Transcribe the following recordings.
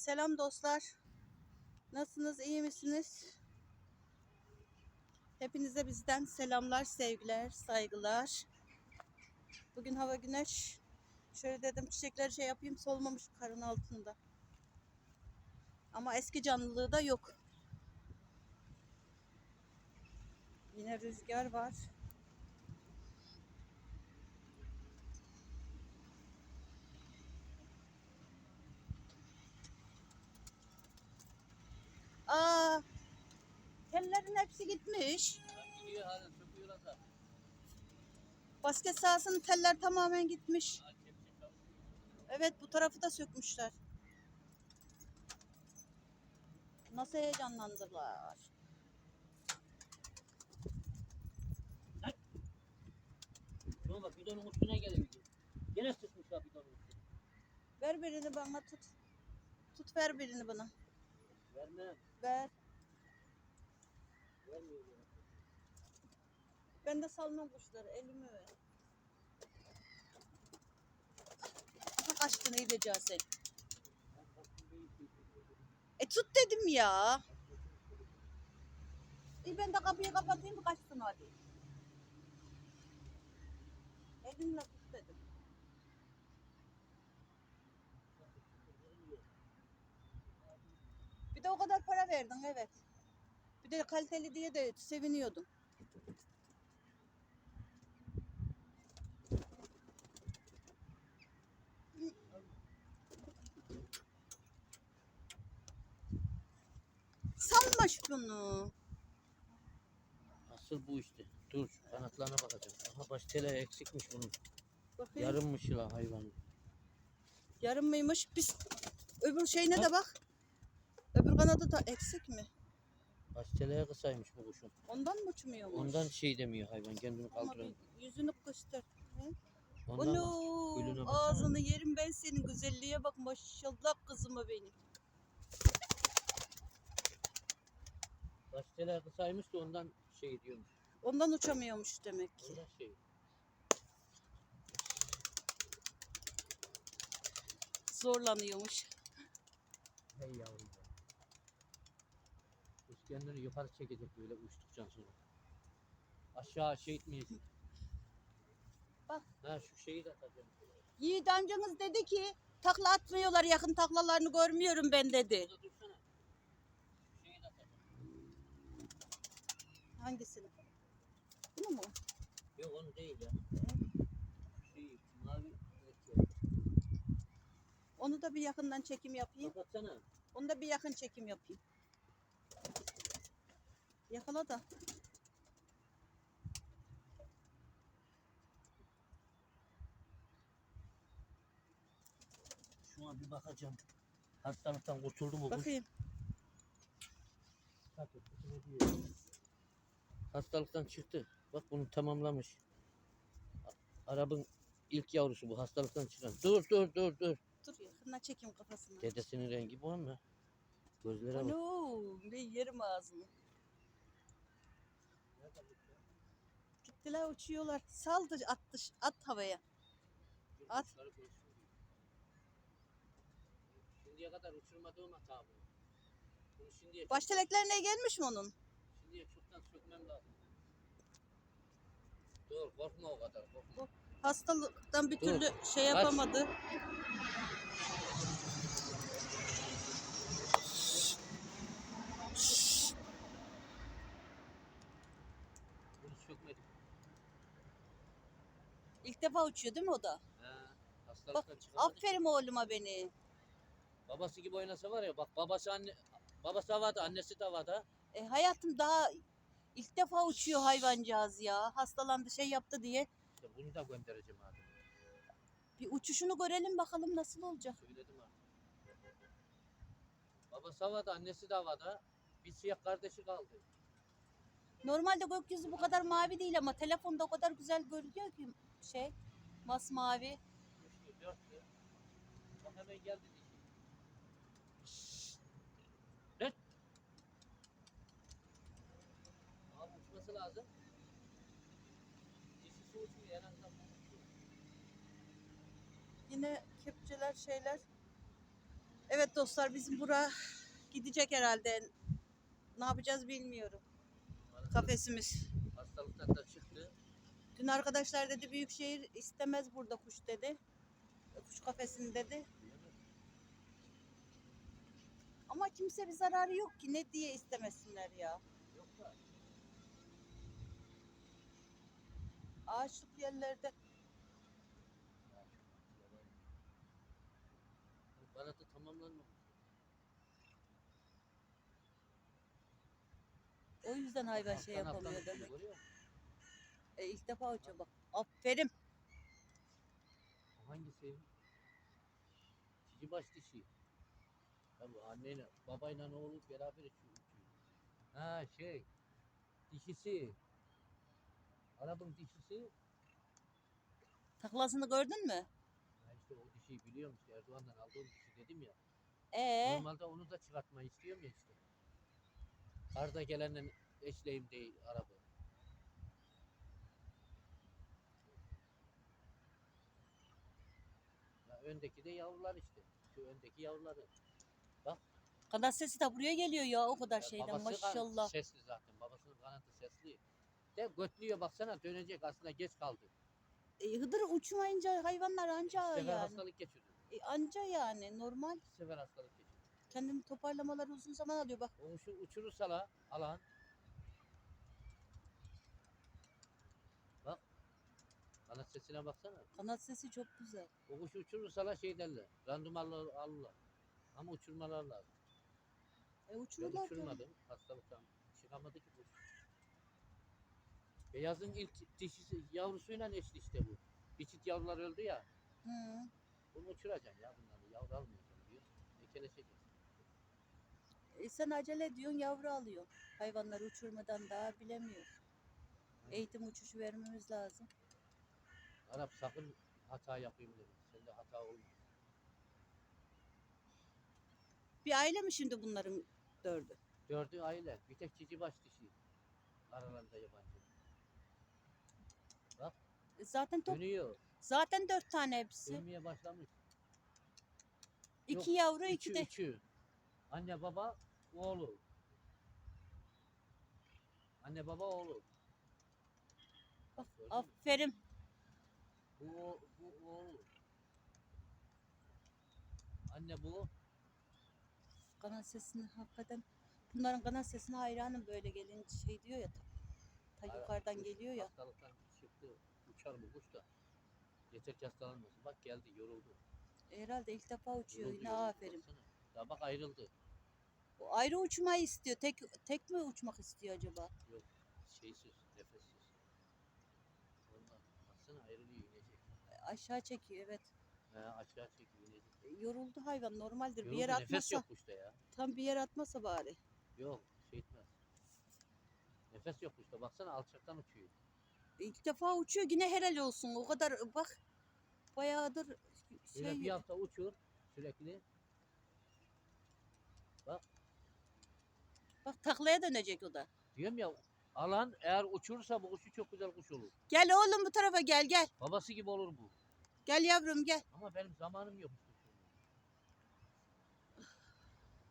Selam dostlar. Nasılsınız? iyi misiniz? Hepinize bizden selamlar, sevgiler, saygılar. Bugün hava güneş. Şöyle dedim çiçekleri şey yapayım solmamış karın altında. Ama eski canlılığı da yok. Yine rüzgar var. Aa, tellerin hepsi gitmiş. Gidiyor halen. Basket sahasının teller tamamen gitmiş. Evet bu tarafı da sökmüşler. Nasıl heyecanlandılar. Şuna bak bidonun üstüne gelebiliyor. Gene sıkmışlar bidonun üstüne. Ver birini bana tut. Tut ver birini bana. Vermem. Ver. Ben de salmam kuşları elimi ver. Aha kaçtın iyice sen. E tut dedim ya. İyi ben de kapıyı kapatayım kaçsın hadi. Elimle tut dedim. Bir de o kadar para verdin evet. Bir de kaliteli diye de seviniyordum. Salma şunu. Asıl bu işte. Dur kanatlarına bakacağım. Aha baş tele eksikmiş bunun. Bakayım. Yarımmış la hayvan. Yarım mıymış? Biz öbür şeyine de bak. Kanadı da eksik mi? Baş teleye kısaymış bu kuşun. Ondan mı uçmuyormuş? Ondan şey demiyor hayvan kendini bir yüzünü göster. Onu baksana. ağzını yerim ben senin güzelliğe bak maşallah kızıma benim. Baş tele kısaymış da ondan şey diyormuş. Ondan uçamıyormuş demek ki. Ondan şey. Zorlanıyormuş. Hey yavrum. Kendini yukarı çekecek böyle uçtuktan sonra. Aşağı şey etmeyecek. Bak. Ha şu şeyi de atacağım. Yiğit amcanız dedi ki takla atmıyorlar yakın taklalarını görmüyorum ben dedi. Hangisini? Bunu mu? Yok onu değil ya. Şey mavi erkek. Onu da bir yakından çekim yapayım. Kapatsana. Onu da bir yakın çekim yapayım. Yakala da. Şuna bir bakacağım. Hastalıktan kurtuldu mu? Bakayım. Hastalıktan çıktı. Bak bunu tamamlamış. A- Arap'ın ilk yavrusu bu hastalıktan çıkan. Dur dur dur dur. Dur yakından çekeyim kafasını. Dedesinin rengi bu ama. Gözlere bak. Ano, ben yerim ağzını. Gittiler uçuyorlar. Saldı attı, at havaya. At. Şimdiye kadar uçurmadığım hata bu. Bunu şimdiye, Baş teleklerine gelmiş mi onun? şimdiye çoktan sökmem lazım. Dur korkma o kadar korkma. Hastalıktan bir Dur, türlü şey aç. yapamadı. Bunu sökmedim. İlk defa uçuyor değil mi o da? He, hastalıktan çıkamadı. Aferin oğluma beni. Babası gibi oynasa var ya bak babası anne babası havada annesi de havada. E, hayatım daha ilk defa uçuyor hayvancağız ya. Hastalandı şey yaptı diye. İşte bunu da göndereceğim abi. Bir uçuşunu görelim bakalım nasıl olacak. Söyledim artık. Babası havada annesi de havada. Bir siyah kardeşi kaldı. Normalde gökyüzü bu kadar mavi değil ama telefonda o kadar güzel görünüyor ki şey masmavi. Bak hemen. Lan! Abi uçması lazım. Yine kepçeler şeyler Evet dostlar bizim bura gidecek herhalde. Ne yapacağız bilmiyorum. Kafesimiz. Hastalıktan da çıktı. Dün arkadaşlar dedi büyükşehir istemez burada kuş dedi. Kuş kafesini dedi. Ama kimse bir zararı yok ki ne diye istemesinler ya. Yoksa Ağaçlık yerlerde o yüzden hayvan şey yapamıyor demek. E, ilk defa uçuyor bak. Aferin. Hangisi? Cici baş dişi. Bu anneyle, babayla oğlu beraber uçuyor. Ha şey, dişisi. Arabın dişisi. Taklasını gördün mü? Ha işte o dişiyi biliyorum işte Erdoğan'dan aldığım dişi dedim ya. Ee, Normalde onu da çıkartmayı istiyorum ya işte. Karda gelenden eşleyim değil araba. Ya öndeki de yavrular işte. Şu öndeki yavruları. kanat sesi de buraya geliyor ya o kadar Ya şeyden babası kan- maşallah. Sesli zaten. Babasının kanadı sesli. De götlüyor baksana dönecek aslında geç kaldı. E, Hıdır uçmayınca hayvanlar anca İki sefer yani. hastalık geçirdi. E, anca yani normal. Sefer hastalık geçirdi. Kendini toparlamaları uzun zaman alıyor bak. O uçur, uçurursa la alan. Bak. Kanat sesine baksana. Kanat sesi çok güzel. O kuşu uçurursa la şey derler. Randımanlı alırlar. Ama uçurmalar lazım. E Ben uçuyorlar. tabii. uçurmadım. Hastalıktan çıkamadı ki bu. Beyazın ilk dişisi yavrusuyla eşli işte bu. Bir çift yavrular öldü ya. Hı. Bunu uçuracaksın ya bunları. Yavru almayacaksın diyor. Ekeleşeceksin. E, sen acele ediyorsun yavru alıyorsun. Hayvanları uçurmadan daha bilemiyor. Eğitim uçuşu vermemiz lazım. Arap sakın hata yapayım dedi. Sende hata olmaz. Bir aile mi şimdi bunların dördü? Dördü aile. Bir tek cici baş dişi. Aralarında yabancı. E, Zaten top, Dönüyor. zaten dört tane hepsi. Dönmeye başlamış. İki Yok, yavru iki Üçü, de. üçü. Anne baba oğlu. Anne baba oğlu. Bak, Gördün mü? aferin. Bu, o- bu oğlu. Anne bu. Kanat sesini hakikaten. Bunların kanat sesine hayranım böyle gelince şey diyor ya. Ta, ta yukarıdan kuş geliyor ya. Hastalıktan çıktı. Uçar bu kuş da. Yeter ki hastalanmasın. Bak geldi yoruldu. Herhalde ilk defa uçuyor Yoruldu, yine yoruldu. aferin. Baksana. Ya bak ayrıldı. O ayrı uçmayı istiyor. Tek tek mi uçmak istiyor acaba? Şeysiz, Aşağı çekiyor evet. He aşağı çekiyor. E, Yoruldu hayvan normaldir. bir Yoruldu, yere nefes atmasa. yok kuşta ya. Tam bir yere atmasa bari. Yok şey etmez. Nefes yok kuşta. Baksana alçaktan uçuyor. İlk defa uçuyor yine helal olsun. O kadar bak bayağıdır Böyle şey bir hafta uçur sürekli. bak taklaya dönecek o da. Diyorum ya alan eğer uçurursa bu kuşu çok güzel kuş olur. Gel oğlum bu tarafa gel gel. Babası gibi olur bu. Gel yavrum gel. Ama benim zamanım yok.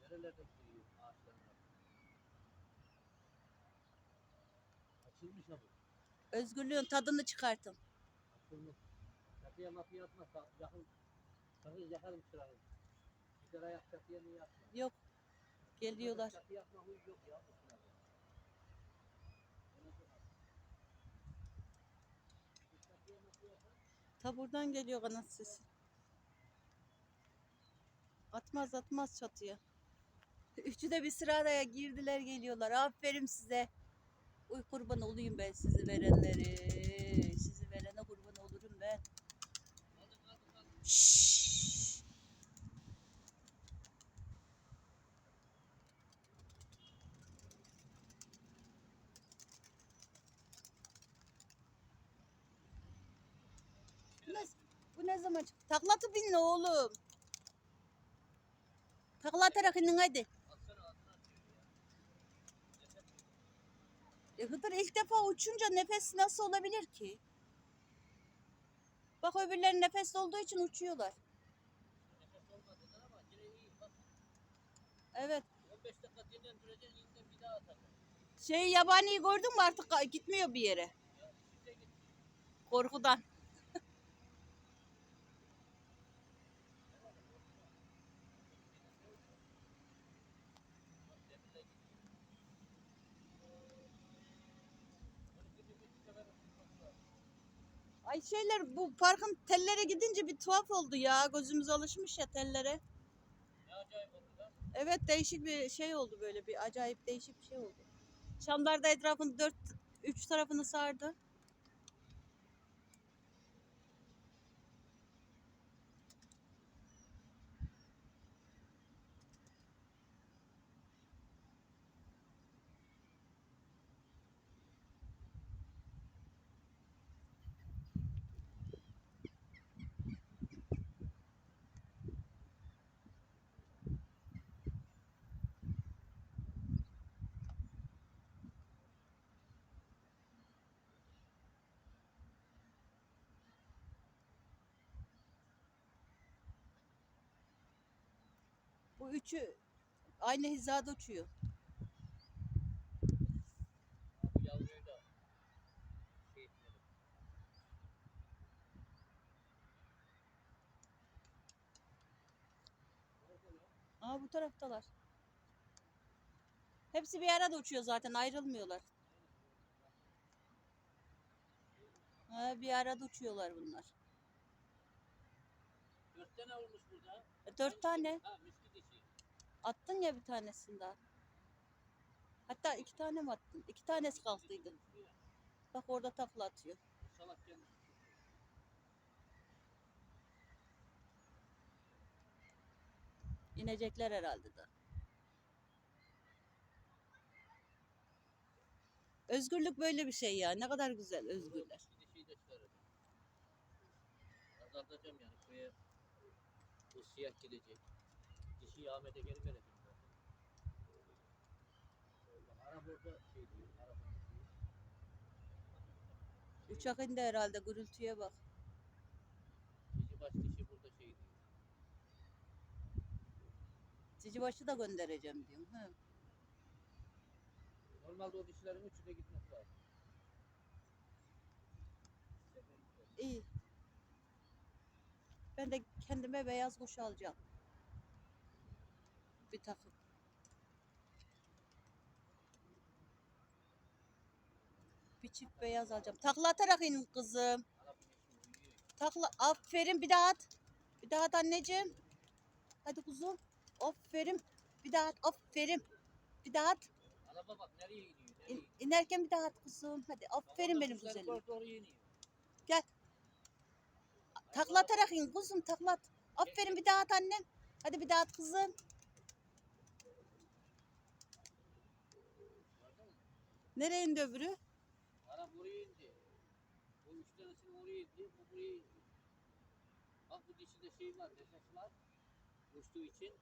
Nerelerde gidiyor ağaçların. Açılmış ama. Özgürlüğün tadını çıkartın. Açılmış. Çatıya mapya atma. sa- Yakın. Sakın yakarım çırağı. Sigara yak çatıya niye atma? Yok. Geliyorlar. Çatıya atma huy yok ya. bu sırada. Çatıya mapya atma. Ta buradan geliyor kanat sesi. Atmaz atmaz çatıya. Üçü de bir sıraya girdiler geliyorlar. Aferin size. Uy kurban olayım ben sizi verenleri. Sizi verene kurban olurum ben. Şşş. Bu ne, bu çıktı? Taklatı bin oğlum. Takla atarak inin hadi. E Hıdır ilk defa uçunca nefes nasıl olabilir ki? Bak öbürleri nefesli olduğu için uçuyorlar. Nefes Evet. 15 dakika dinlendireceksin yeniden bir daha atacaksın. Şey yabaniyi gördün mü artık gitmiyor bir yere. Korkudan. Ay şeyler bu parkın tellere gidince bir tuhaf oldu ya. Gözümüz alışmış ya tellere. Evet değişik bir şey oldu böyle bir acayip değişik bir şey oldu. Çamlar da etrafını dört üç tarafını sardı. Bu üçü aynı hizada uçuyor. Aa bu taraftalar. Hepsi bir arada uçuyor zaten ayrılmıyorlar. Ha, bir arada uçuyorlar bunlar. Dört tane olmuş burada. E, dört tane. Ha. Attın ya bir tanesini daha. Hatta iki tane mi attın? İki tanesi kalktıydı. Bak orada takla atıyor. İnecekler herhalde da. Özgürlük böyle bir şey ya. Ne kadar güzel özgürler. De. Azaltacağım yani. Bu siyah gidecek. Dişiyi Ahmet'e geri. Bak Arap orada şey diyor. Arap diyor. Uçak indi herhalde gürültüye bak. Dişi baş dişi burada şey diyor. Cicibaşı da göndereceğim diyorum. Ha. Normalde o dişilerin üçü de gitmesi lazım. İyi. Ben de kendime beyaz kuş alacağım. Bir takım. Bir çift beyaz alacağım. Takla atarak in kızım. Takla. Aferin bir daha at. Bir daha at anneciğim. Hadi kuzum. Aferin. Bir daha at. Aferin. Bir daha at. Araba bak nereye gidiyor? Nereye İn, inerken bir daha at kuzum. Hadi aferin benim güzelim. İniyor. Takla atarak in kuzum takla at. Aferin bir daha at annem. Hadi bir daha at kızım. Gördün mü? Nereye indi öbürü? Arap oraya indi. O üç tanesini oraya indi, bu buraya indi. Bak bu dişide şey var, nefes var. Uçtuğu için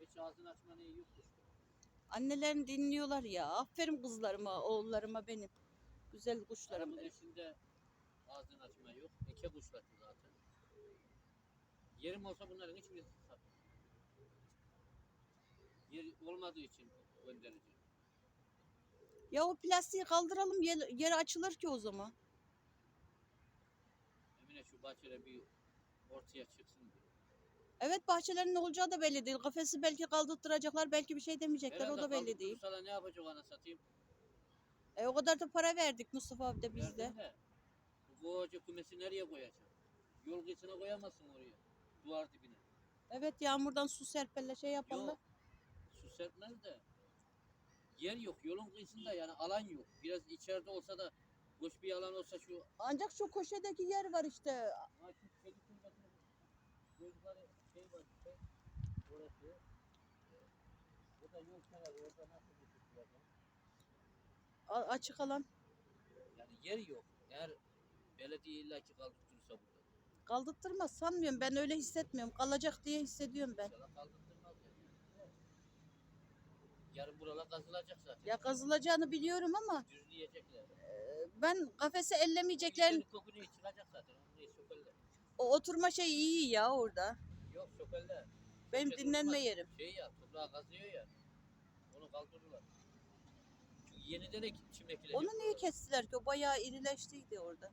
hiç ağzını açma neyi yok kuşta. Annelerini dinliyorlar ya. Aferin kızlarıma, oğullarıma benim. Güzel kuşlarım Arap'ın benim. eşinde ağzını açma yok. Eke kuşlattı zaten. Yerim olsa bunların hiçbirisi satmam. Yer olmadığı için göndereceğim. Ya o plastiği kaldıralım yer, yere açılır ki o zaman. Emine şu bahçede bir ortaya çıksın diyor. Evet bahçelerin ne olacağı da belli değil. Kafesi belki kaldırtacaklar, belki bir şey demeyecekler. o da belli değil. Bursa'da ne yapacak ana satayım? E o kadar da para verdik Mustafa abi de biz de. Verdin de, Bu koca kümesi nereye koyacaksın? Yol kıyısına koyamazsın oraya. Duvar dibine. Evet yağmurdan su serperle şey yaparlar. Yok. Su serpmez de. Yer yok. Yolun kıyısında yani alan yok. Biraz içeride olsa da boş bir alan olsa şu Ancak şu köşedeki yer var işte. Ha şu kedi kulübesinin gözleri şey var işte. Orası. O da yol kenarı. Orada nasıl götürülecek? A- açık alan. Yani yer yok. Eğer belediye illaki kaldırtırsa burada. Kaldırtırmaz sanmıyorum. Ben öyle hissetmiyorum. Kalacak diye hissediyorum ben. İnşallah kaldırtırmaz yani. Yarın buralar kazılacak zaten. Ya kazılacağını biliyorum ama Düzleyecekler. e, ben kafesi ellemeyeceklerini İçeri koku ne çıkacak zaten. Onu ne sökerler. o oturma şey iyi ya orada. Yok sökerler. Benim Köşe dinlenme durmaz. yerim. Şey ya toprağa kazıyor ya. Onu kaldırırlar. Çünkü yeniden ek, çim ekilecek. Onu niye buralar. kestiler ki? O bayağı irileştiydi orada.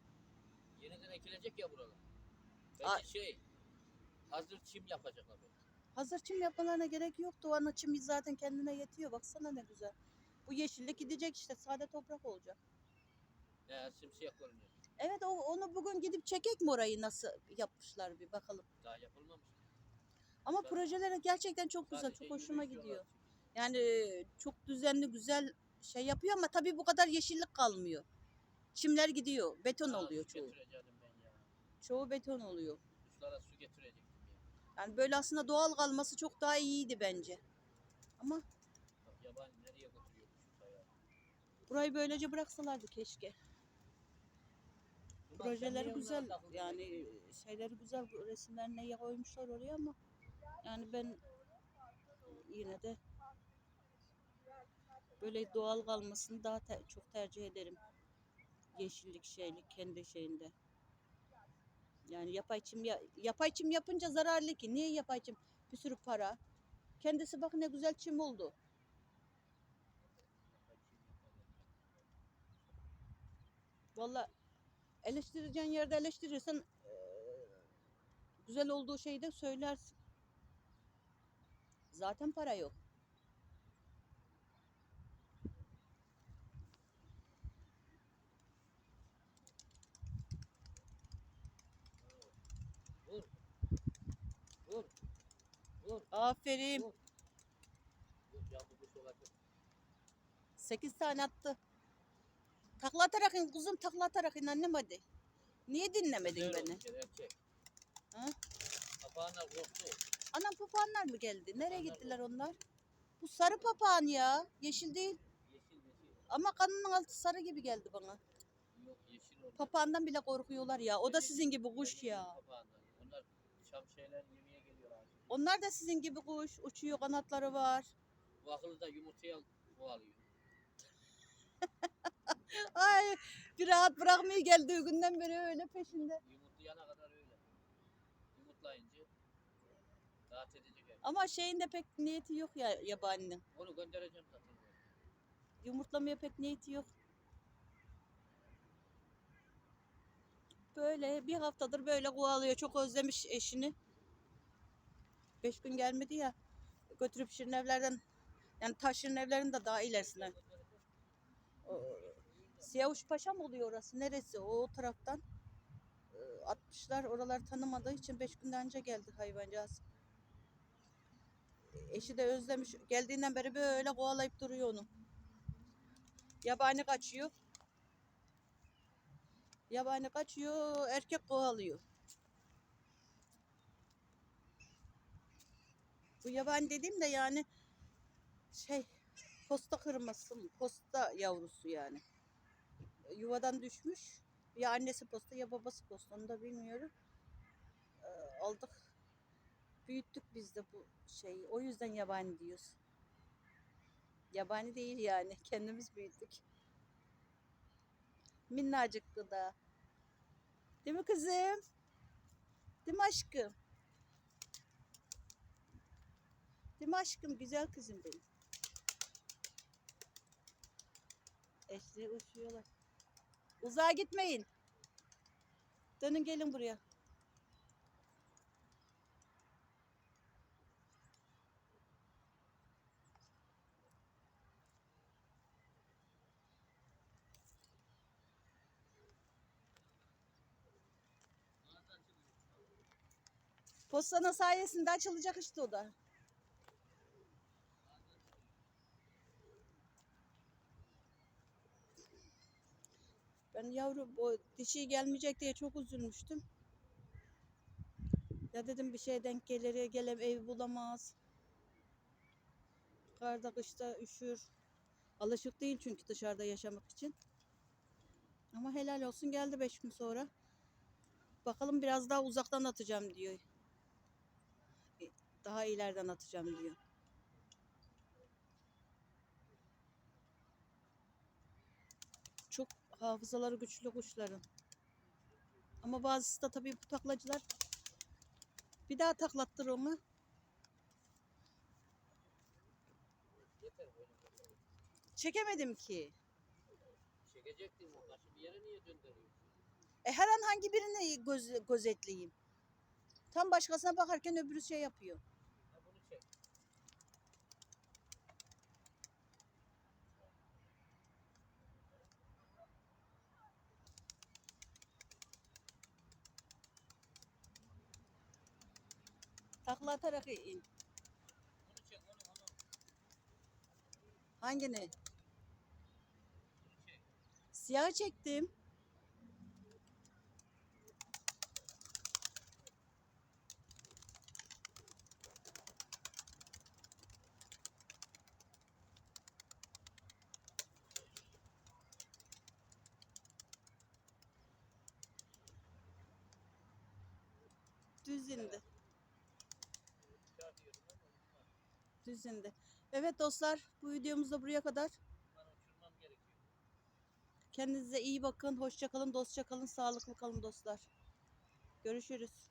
Yeniden ekilecek ya buralar. Ay. Belki şey hazır çim yapacaklar. böyle. Hazır çim yapmalarına gerek yoktu. O ana çim zaten kendine yetiyor. Baksana ne güzel. Bu yeşillik gidecek işte. Sade toprak olacak. He simsiyah görünüyor. Evet o, onu bugün gidip çekek mi orayı nasıl yapmışlar bir bakalım. Daha yapılmamış. Ama Ben- projeleri gerçekten çok güzel. Çok hoşuma gidiyor. Yani çok düzenli güzel şey yapıyor ama tabii bu kadar yeşillik kalmıyor. Çimler gidiyor. Beton Ha, oluyor çoğu. ya. Çoğu beton oluyor. Kuşlara su ya. Yani böyle aslında doğal kalması çok daha iyiydi bence. Ama Bak yabani nereye götürüyor bu burayı böylece bıraksalardı keşke. Sen Projeleri güzel yani şeyleri güzel bu resimlerini iyi koymuşlar oraya ama yani ben yine de böyle doğal kalmasını daha te- çok tercih ederim. Yeşillik şeylik kendi şeyinde. Yani yapay çim ya- yapay çim yapınca zararlı ki. Niye yapay çim? Bir sürü para. Kendisi bak ne güzel çim oldu. Valla eleştireceğin yerde eleştirirsen eee, güzel olduğu şeyi de söylersin. Zaten para yok. Vur. Aferin. 8 tane attı. Takla atarak in kuzum takla atarak in annem hadi. Niye dinlemedin Güzel beni? Ha? Papağanlar korktu. Anam papağanlar mı geldi? Nereye Papağanlar gittiler onlar? Bu sarı papağan ya. Yeşil değil. Yeşil yeşil. Ama kanının altı sarı gibi geldi bana. Yok yeşil oldu. Papağandan bile korkuyorlar ya. O da sizin gibi kuş ya. Papağanlar. Onlar çam şeyler abi. Onlar da sizin gibi kuş. Uçuyor kanatları var. Bu akıllı da yumurtaya kovalıyor. Ay bir rahat bırakmıyor geldiği günden beri öyle peşinde. Yumurtlayana kadar öyle. Yumurtlayınca rahat edecek yani. Ama şeyin de pek niyeti yok ya yabaninin. Onu göndereceğim zaten. Yumurtlamaya pek niyeti yok. Böyle bir haftadır böyle kovalıyor. Çok özlemiş eşini. Beş gün gelmedi ya. Götürüp şirin evlerden yani taş şirin evlerin de daha ilerisine. O, Siyavuş Paşa mı oluyor orası? Neresi? O taraftan e, atmışlar. Oralar tanımadığı için beş günden önce geldi hayvancağız. Eşi de özlemiş. Geldiğinden beri böyle kovalayıp duruyor onu. Yabani kaçıyor. Yabani kaçıyor, erkek kovalıyor. Bu yabani dediğim de yani şey posta kırması? Posta yavrusu yani. Yuvadan düşmüş. Ya annesi posta ya babası posta onu da bilmiyorum. Ee, aldık. Büyüttük biz de bu şeyi. O yüzden yabani diyoruz. Yabani değil yani. Kendimiz büyüttük. Minnacıktı da. Değil mi kızım? Değil mi aşkım? Değil mi aşkım? Güzel kızım benim. Eşli uçuyorlar. Uzağa gitmeyin. Dönün gelin buraya. Postanın sayesinde açılacak işte o da. Ben yavru o dişi gelmeyecek diye çok üzülmüştüm. Ya dedim bir şey denk gelir, gelem ev bulamaz. Karda kışta üşür. Alışık değil çünkü dışarıda yaşamak için. Ama helal olsun geldi beş gün sonra. Bakalım biraz daha uzaktan atacağım diyor. Daha ileriden atacağım diyor. Hafızaları güçlü kuşların. Ama bazısı da tabii bu taklacılar bir daha taklattır onu. Çekemedim ki. Çekecektim o taşı yere niye gönderiyorsun? E her an hangi birini göz, gözetleyeyim? Tam başkasına bakarken öbürü şey yapıyor. Takla atarak in. Hangini? Siyah çektim. Düz indi. Çağırıyorum ama bunlar. Düz indi. Evet dostlar bu videomuz da buraya kadar. Kendinize iyi bakın. Hoşça kalın, dostça kalın, sağlıklı kalın dostlar. Görüşürüz.